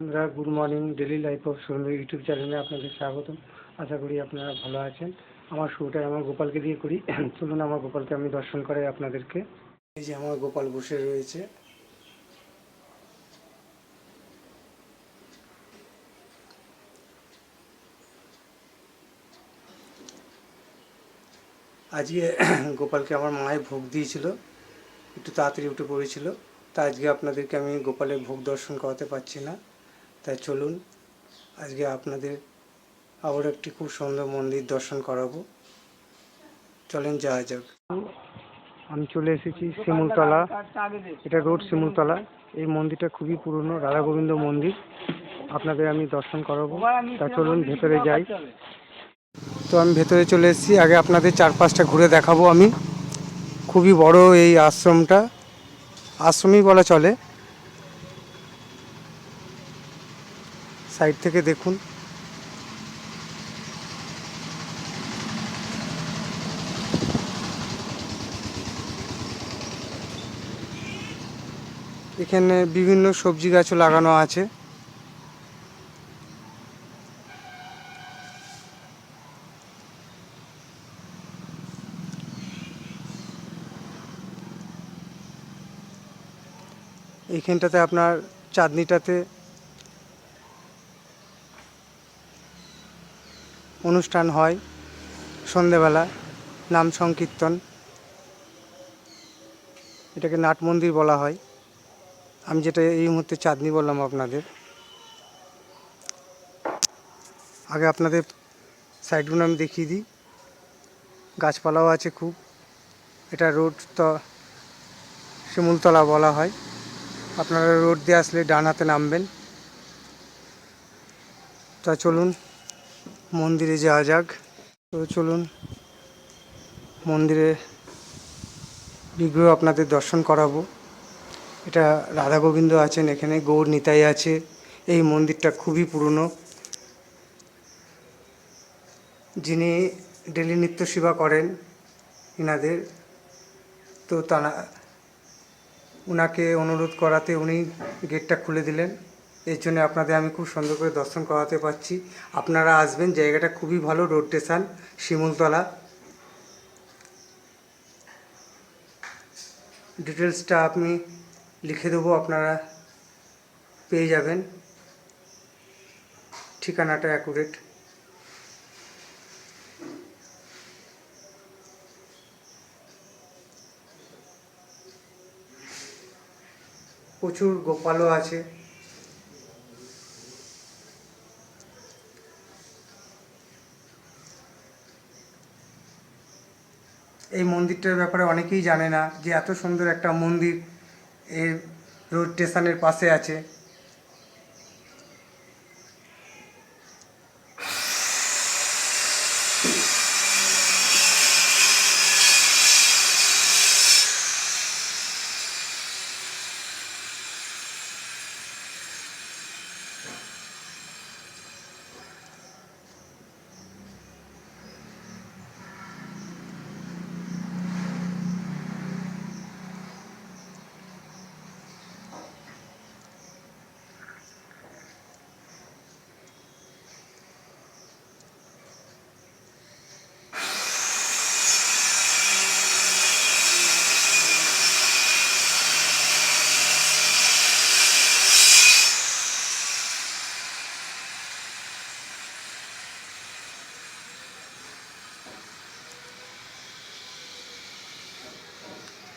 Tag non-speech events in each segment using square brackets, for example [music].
বন্ধুরা good morning daily life of Sundar YouTube চ্যানেলে আপনাদের স্বাগতম। আশা করি আপনারা ভালো আছেন। আমার শুরুটা আমার গোপালকে দিয়ে করি। [clears throat] চলুন আমার গোপালকে আমি দর্শন করাই আপনাদেরকে। এই যে আমার গোপাল বসে রয়েছে। আজকে [clears throat] গোপালকে আমার মায়ের ভোগ দিয়েছিল। একটু তাড়াতাড়ি উঠে পড়েছিল। তা আজকে আপনাদেরকে আমি গোপালের ভোগ দর্শন করাতে পারছি না। তাই চলুন, আজকে আপনাদের আবার একটি খুব সুন্দর মন্দির দর্শন করাবো। চলেন যাওয়া যাক। আমি চলে এসেছি শিমুলতলা, এটা রোড শিমুলতলা। এই মন্দিরটা খুবই পুরনো, রাধা গোবিন্দ মন্দির। আপনাদের আমি দর্শন করাবো। তা চলুন, ভেতরে যাই। তো আমি ভেতরে চলে এসেছি। আগে আপনাদের চারপাশটা ঘুরে দেখাবো আমি। খুবই বড় এই আশ্রমটা। আশ্রমই বলা চলে। সাইড থেকে দেখুন। এখানে বিভিন্ন সবজি গাছও লাগানো আছে। এইখানটাতে আপনার চাঁদনিটাতে অনুষ্ঠান হয় সন্ধেবেলা, নাম সংকীর্তন। এটাকে নাট মন্দির বলা হয়। আমি যেটা এই মুহূর্তে চাঁদনি বললাম আপনাদের। আগে আপনাদের সাইডগুলো আমি দেখিয়ে দিই। গাছপালাও আছে খুব। এটা রোড তো, শিমুলতলা বলা হয়। আপনারা রোড দিয়ে আসলে ডান হাতে নামবেন। তা চলুন। মন্দিরে যাওয়া যাক। তো চলুন, মন্দিরে বিগ্রহ আপনাদের দর্শন করাবো। এটা রাধা গোবিন্দ আছেন এখানে, গৌর নিতাই আছে। এই মন্দিরটা খুবই পুরনো। যিনি ডেলি নিত্য সেবা করেন ইনাদের, তো তারা ওনাকে অনুরোধ করাতে উনি গেটটা খুলে দিলেন। এর জন্য আপনাদের আমি খুব সুন্দর করে দর্শন করাতে পারছি। আপনারা আসবেন, জায়গাটা খুবই ভালো, রোড স্টেশন, শিমুলতলা। ডিটেলসটা আপনি লিখে দেবো, আপনারা পেয়ে যাবেন। ঠিকানাটা অ্যাকুরেট প্রচুর গোপালও আছে। এই মন্দিরটার ব্যাপারে অনেকেই জানে না যে এত সুন্দর একটা মন্দির এর রোড স্টেশনের পাশে আছে।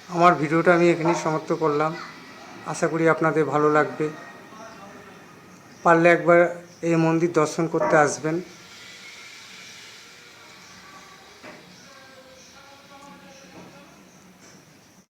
আমার ভিডিওটা আমি এখানেই সমাপ্ত করলাম। আশা করি আপনাদের ভালো লাগবে। পারলে একবার এই মন্দির দর্শন করতে আসবেন।